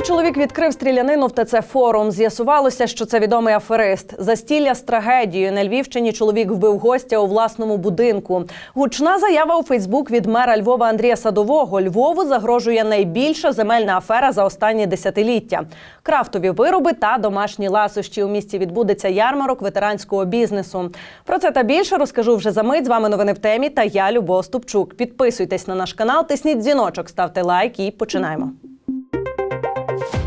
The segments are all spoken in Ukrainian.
Львові чоловік відкрив стрілянину в ТЦ форум. З'ясувалося, що це відомий аферист. Застілля з трагедією на Львівщині чоловік вбив гостя у власному будинку. Гучна заява у Фейсбук від мера Львова Андрія Садового. Львову загрожує найбільша земельна афера за останні десятиліття. Крафтові вироби та домашні ласощі. У місті відбудеться ярмарок ветеранського бізнесу. Про це та більше розкажу вже за мить. З вами новини в темі. Та я Любов Ступчук. Підписуйтесь на наш канал, тисніть дзвіночок, ставте лайк і починаємо.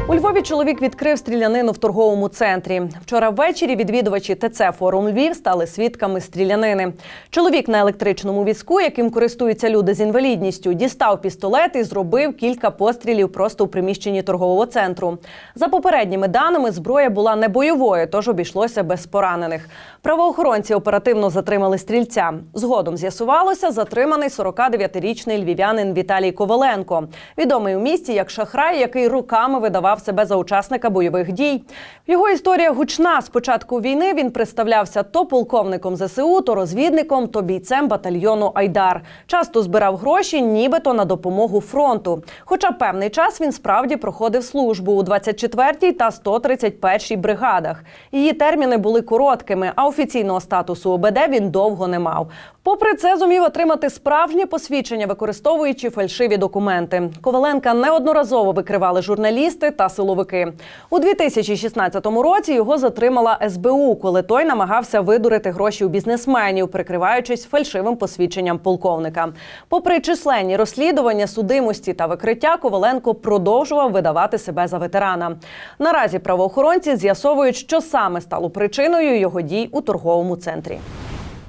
У Львові чоловік відкрив стрілянину в торговому центрі. Вчора ввечері відвідувачі ТЦ форум Львів стали свідками стрілянини. Чоловік на електричному візку, яким користуються люди з інвалідністю, дістав пістолет і зробив кілька пострілів просто у приміщенні торгового центру. За попередніми даними, зброя була не бойовою, тож обійшлося без поранених. Правоохоронці оперативно затримали стрільця. Згодом з'ясувалося, затриманий 49-річний львів'янин Віталій Коваленко, відомий у місті як шахрай, який руками видавав себе за учасника бойових дій. Його історія гучна. З початку війни він представлявся то полковником ЗСУ, то розвідником, то бійцем батальйону Айдар. Часто збирав гроші, нібито на допомогу фронту. Хоча певний час він справді проходив службу у 24-й та 131-й бригадах. Її терміни були короткими, а офіційного статусу ОБД він довго не мав. Попри це, зумів отримати справжнє посвідчення, використовуючи фальшиві документи. Коваленка неодноразово викривали журналісти та силовики. У 2016 році його затримала СБУ, коли той намагався видурити гроші у бізнесменів, прикриваючись фальшивим посвідченням полковника. Попри численні розслідування, судимості та викриття, Коваленко продовжував видавати себе за ветерана. Наразі правоохоронці з'ясовують, що саме стало причиною його дій у торговому центрі.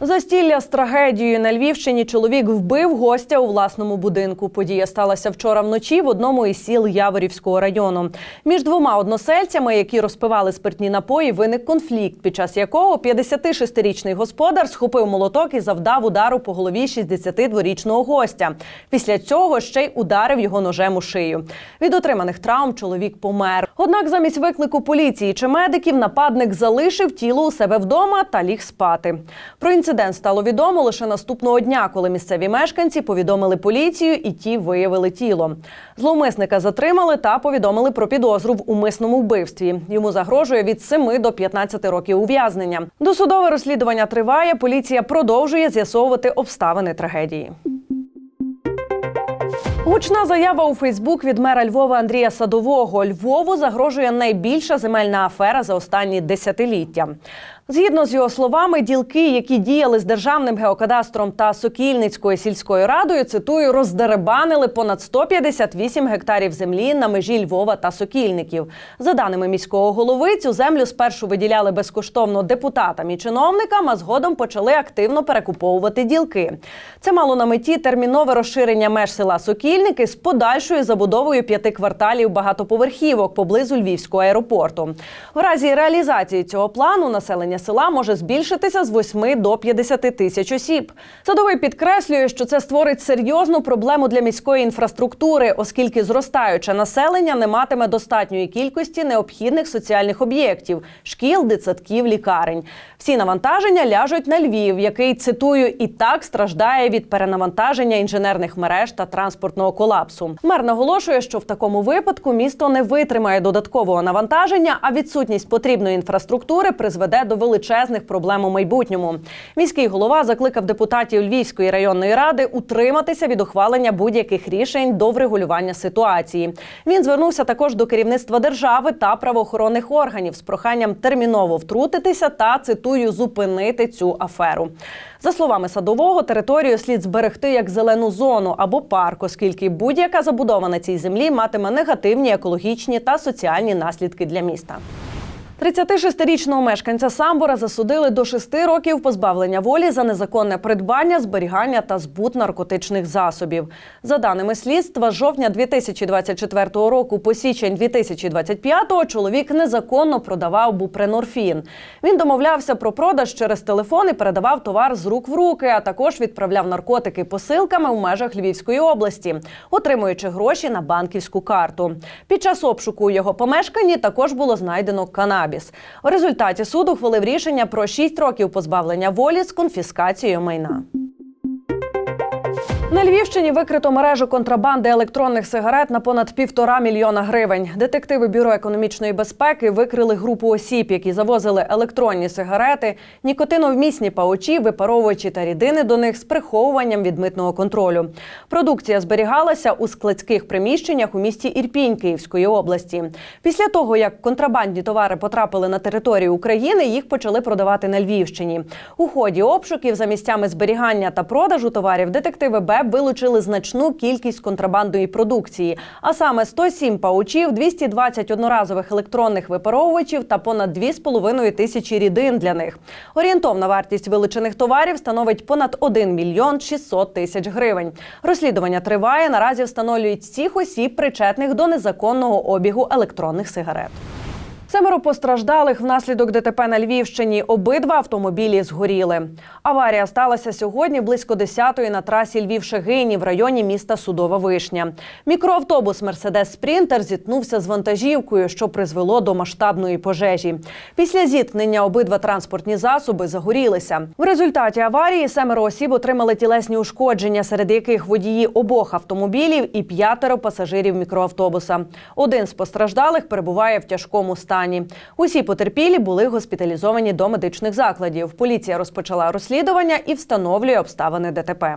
Застілля з трагедією на Львівщині чоловік вбив гостя у власному будинку. Подія сталася вчора вночі в одному із сіл Яворівського району. Між двома односельцями, які розпивали спиртні напої, виник конфлікт, під час якого 56-річний господар схопив молоток і завдав удару по голові 62-річного гостя. Після цього ще й ударив його ножем у шию. Від отриманих травм чоловік помер. Однак, замість виклику поліції чи медиків, нападник залишив тіло у себе вдома та ліг спати. Про інцидент стало відомо лише наступного дня, коли місцеві мешканці повідомили поліцію, і ті виявили тіло. Зловмисника затримали та повідомили про підозру в умисному вбивстві. Йому загрожує від 7 до 15 років ув'язнення. Досудове розслідування триває. Поліція продовжує з'ясовувати обставини трагедії. Гучна заява у Фейсбук від мера Львова Андрія Садового. Львову загрожує найбільша земельна афера за останні десятиліття. Згідно з його словами, ділки, які діяли з державним геокадастром та Сокільницькою сільською радою, цитую, роздеребанили понад 158 гектарів землі на межі Львова та Сокільників. За даними міського голови, цю землю спершу виділяли безкоштовно депутатам і чиновникам, а згодом почали активно перекуповувати ділки. Це мало на меті термінове розширення меж села Сокільники з подальшою забудовою п'яти кварталів багатоповерхівок поблизу Львівського аеропорту. В разі реалізації цього плану населення села може збільшитися з 8 до 50 тисяч осіб. Садовий підкреслює, що це створить серйозну проблему для міської інфраструктури, оскільки зростаюче населення не матиме достатньої кількості необхідних соціальних об'єктів шкіл, дитсадків, лікарень. Всі навантаження ляжуть на Львів, який цитую і так страждає від перенавантаження інженерних мереж та транспортного колапсу. Мер наголошує, що в такому випадку місто не витримає додаткового навантаження, а відсутність потрібної інфраструктури призведе до величезних проблем у майбутньому. Міський голова закликав депутатів Львівської районної ради утриматися від ухвалення будь-яких рішень до врегулювання ситуації. Він звернувся також до керівництва держави та правоохоронних органів з проханням терміново втрутитися та цитую зупинити цю аферу. За словами садового, територію слід зберегти як зелену зону або парк, оскільки будь-яка забудова на цій землі матиме негативні екологічні та соціальні наслідки для міста. 36-річного мешканця Самбора засудили до 6 років позбавлення волі за незаконне придбання, зберігання та збут наркотичних засобів. За даними слідства, з жовтня 2024 року по січень 2025 чоловік незаконно продавав бупренорфін. Він домовлявся про продаж через телефон і передавав товар з рук в руки, а також відправляв наркотики посилками в межах Львівської області, отримуючи гроші на банківську карту. Під час обшуку у його помешканні також було знайдено канабіс. У результаті суд ухвалив рішення про 6 років позбавлення волі з конфіскацією майна. На Львівщині викрито мережу контрабанди електронних сигарет на понад півтора мільйона гривень. Детективи бюро економічної безпеки викрили групу осіб, які завозили електронні сигарети, нікотиновмісні паучі, випаровувачі та рідини до них з приховуванням від митного контролю. Продукція зберігалася у складських приміщеннях у місті Ірпінь Київської області. Після того, як контрабандні товари потрапили на територію України, їх почали продавати на Львівщині. У ході обшуків за місцями зберігання та продажу товарів детективи Вилучили значну кількість контрабандної продукції, а саме 107 паучів, 220 одноразових електронних випаровувачів та понад 2,5 тисячі рідин для них. Орієнтовна вартість вилучених товарів становить понад 1 мільйон 600 тисяч гривень. Розслідування триває. Наразі встановлюють всіх осіб, причетних до незаконного обігу електронних сигарет. Семеро постраждалих внаслідок ДТП на Львівщині. Обидва автомобілі згоріли. Аварія сталася сьогодні близько 10-ї на трасі Львів-Шегині в районі міста Судова Вишня. Мікроавтобус Мерседес Спрінтер зіткнувся з вантажівкою, що призвело до масштабної пожежі. Після зіткнення обидва транспортні засоби загорілися. В результаті аварії семеро осіб отримали тілесні ушкодження, серед яких водії обох автомобілів і п'ятеро пасажирів мікроавтобуса. Один з постраждалих перебуває в тяжкому стані. Усі потерпілі були госпіталізовані до медичних закладів. Поліція розпочала розслідування і встановлює обставини ДТП.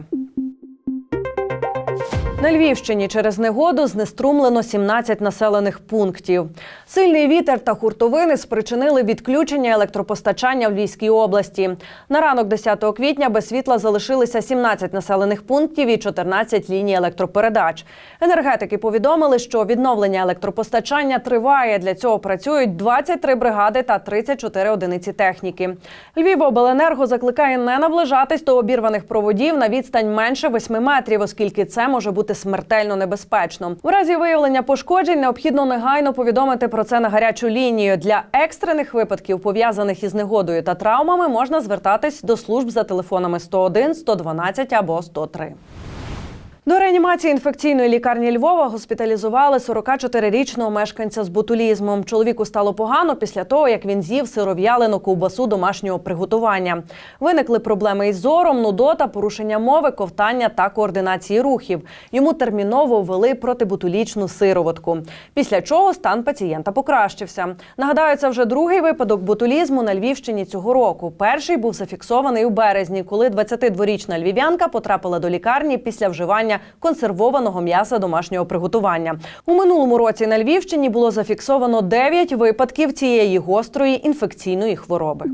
На Львівщині через негоду знеструмлено 17 населених пунктів. Сильний вітер та хуртовини спричинили відключення електропостачання в Львівській області. На ранок 10 квітня без світла залишилися 17 населених пунктів і 14 ліній електропередач. Енергетики повідомили, що відновлення електропостачання триває. Для цього працюють 23 бригади та 34 одиниці техніки. Львівобленерго закликає не наближатись до обірваних проводів на відстань менше 8 метрів, оскільки це може бути смертельно небезпечно. У разі виявлення пошкоджень необхідно негайно повідомити про це на гарячу лінію. Для екстрених випадків, пов'язаних із негодою та травмами, можна звертатись до служб за телефонами 101, 112 або 103. До реанімації інфекційної лікарні Львова госпіталізували 44-річного мешканця з ботулізмом. Чоловіку стало погано після того, як він з'їв сиров'ялену ковбасу домашнього приготування. Виникли проблеми із зором, нудота, порушення мови, ковтання та координації рухів. Йому терміново ввели протиботулічну сироватку. Після чого стан пацієнта покращився. Нагадаю, це вже другий випадок ботулізму на Львівщині цього року. Перший був зафіксований у березні, коли 22-річна львів'янка потрапила до лікарні після вживання консервованого м'яса домашнього приготування. У минулому році на Львівщині було зафіксовано 9 випадків цієї гострої інфекційної хвороби.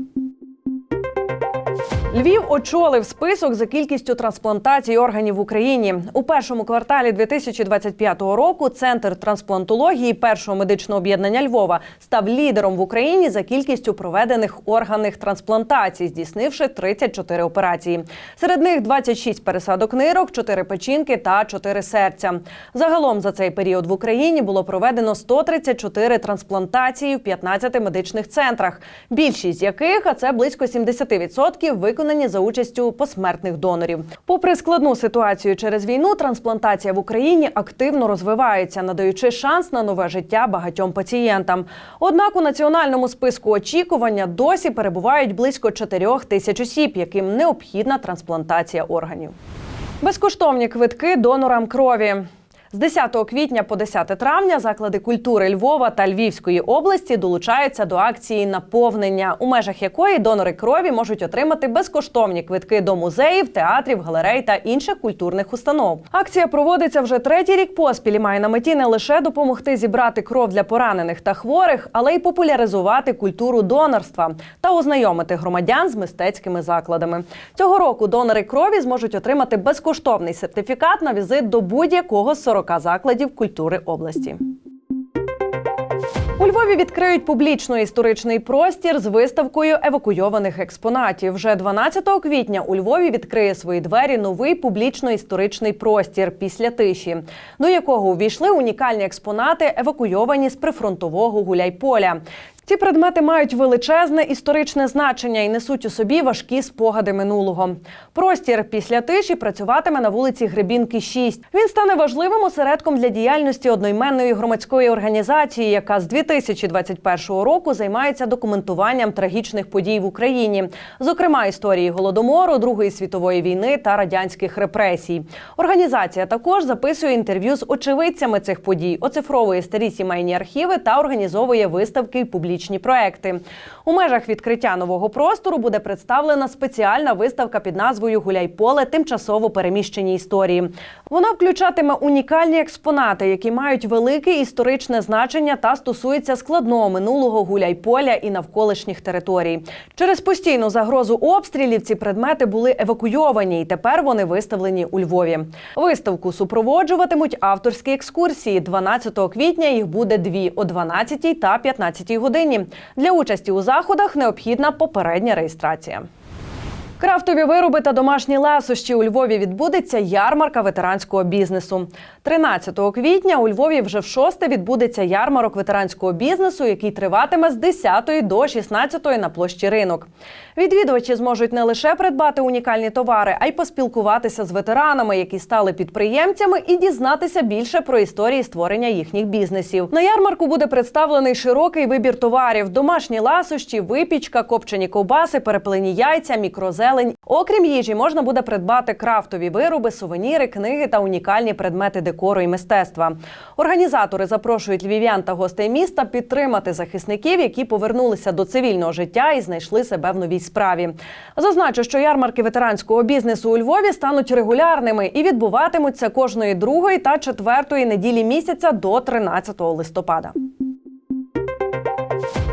Львів очолив список за кількістю трансплантацій органів в Україні у першому кварталі 2025 року. Центр трансплантології першого медичного об'єднання Львова став лідером в Україні за кількістю проведених органних трансплантацій, здійснивши 34 операції. Серед них 26 пересадок нирок, 4 печінки та 4 серця. Загалом за цей період в Україні було проведено 134 трансплантації в 15 медичних центрах. Більшість з яких, а це близько 70%, виконані за участю посмертних донорів. Попри складну ситуацію через війну, трансплантація в Україні активно розвивається, надаючи шанс на нове життя багатьом пацієнтам. Однак у національному списку очікування досі перебувають близько 4 тисяч осіб, яким необхідна трансплантація органів. Безкоштовні квитки донорам крові. З 10 квітня по 10 травня заклади культури Львова та Львівської області долучаються до акції наповнення, у межах якої донори крові можуть отримати безкоштовні квитки до музеїв, театрів, галерей та інших культурних установ. Акція проводиться вже третій рік поспіль і має на меті не лише допомогти зібрати кров для поранених та хворих, але й популяризувати культуру донорства та ознайомити громадян з мистецькими закладами. Цього року донори крові зможуть отримати безкоштовний сертифікат на візит до будь-якого 40 закладів культури області. У Львові відкриють публічно-історичний простір з виставкою евакуйованих експонатів. Вже 12 квітня у Львові відкриє свої двері новий публічно-історичний простір після тиші, до якого увійшли унікальні експонати, евакуйовані з прифронтового гуляйполя. Ці предмети мають величезне історичне значення і несуть у собі важкі спогади минулого. Простір після тиші працюватиме на вулиці Гребінки 6. Він стане важливим осередком для діяльності одноіменної громадської організації, яка з 2021 року займається документуванням трагічних подій в Україні, зокрема історії голодомору, Другої світової війни та радянських репресій. Організація також записує інтерв'ю з очевидцями цих подій, оцифровує старі сімейні архіви та організовує виставки і публічні проекти. У межах відкриття нового простору буде представлена спеціальна виставка під назвою Гуляй поле тимчасово переміщені історії. Вона включатиме унікальні експонати, які мають велике історичне значення та стосуються складного минулого гуляйполя і навколишніх територій. Через постійну загрозу обстрілів ці предмети були евакуйовані, і тепер вони виставлені у Львові. Виставку супроводжуватимуть авторські екскурсії. 12 квітня їх буде дві о 12 та 15 годині. Для участі у заходах необхідна попередня реєстрація. Крафтові вироби та домашні ласощі у Львові відбудеться ярмарка ветеранського бізнесу. 13 квітня у Львові вже в шосте відбудеться ярмарок ветеранського бізнесу, який триватиме з 10 до 16 на площі ринок. Відвідувачі зможуть не лише придбати унікальні товари, а й поспілкуватися з ветеранами, які стали підприємцями, і дізнатися більше про історії створення їхніх бізнесів. На ярмарку буде представлений широкий вибір товарів: домашні ласощі, випічка, копчені ковбаси, переплені яйця, мікрозелень. Окрім їжі, можна буде придбати крафтові вироби, сувеніри, книги та унікальні предмети декору і мистецтва. Організатори запрошують львів'ян та гостей міста підтримати захисників, які повернулися до цивільного життя і знайшли себе в новій справі. Зазначу, що ярмарки ветеранського бізнесу у Львові стануть регулярними і відбуватимуться кожної другої та четвертої неділі місяця до 13 листопада.